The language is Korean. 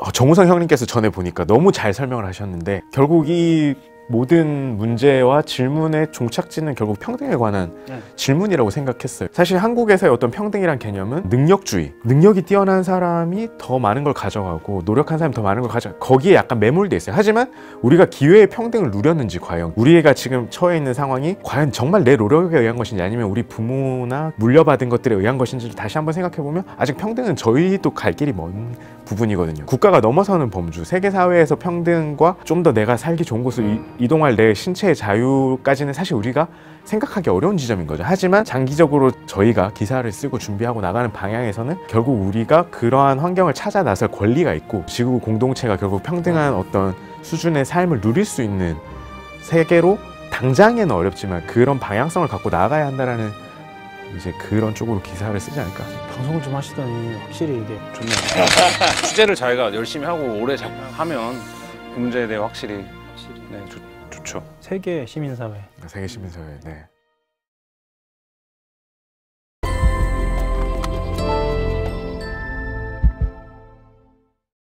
어, 정우성 형님께서 전에 보니까 너무 잘 설명을 하셨는데 결국 이 모든 문제와 질문의 종착지는 결국 평등에 관한 네. 질문이라고 생각했어요. 사실 한국에서의 어떤 평등이란 개념은 능력주의, 능력이 뛰어난 사람이 더 많은 걸 가져가고 노력한 사람이 더 많은 걸 가져 거기에 약간 매몰돼 있어요. 하지만 우리가 기회의 평등을 누렸는지 과연 우리가 지금 처해 있는 상황이 과연 정말 내 노력에 의한 것인지 아니면 우리 부모나 물려받은 것들에 의한 것인지를 다시 한번 생각해 보면 아직 평등은 저희도 갈 길이 먼 부분이거든요. 국가가 넘어서는 범주, 세계 사회에서 평등과 좀 더 내가 살기 좋은 곳으로 이, 이동할 내 신체의 자유까지는 사실 우리가 생각하기 어려운 지점인 거죠. 하지만 장기적으로 저희가 기사를 쓰고 준비하고 나가는 방향에서는 결국 우리가 그러한 환경을 찾아 나설 권리가 있고 지구 공동체가 결국 평등한 어떤 수준의 삶을 누릴 수 있는 세계로 당장에는 어렵지만 그런 방향성을 갖고 나가야 한다라는 이제 그런 쪽으로 기사를 쓰지 않을까. 방송을 좀 하시더니 확실히 이게 좋네요. 취재를 자기가 열심히 하고 오래 자- 하면 그 문제에 대해 확실히 네, 좋, 좋죠. 세계 시민사회 세계 시민사회. 네.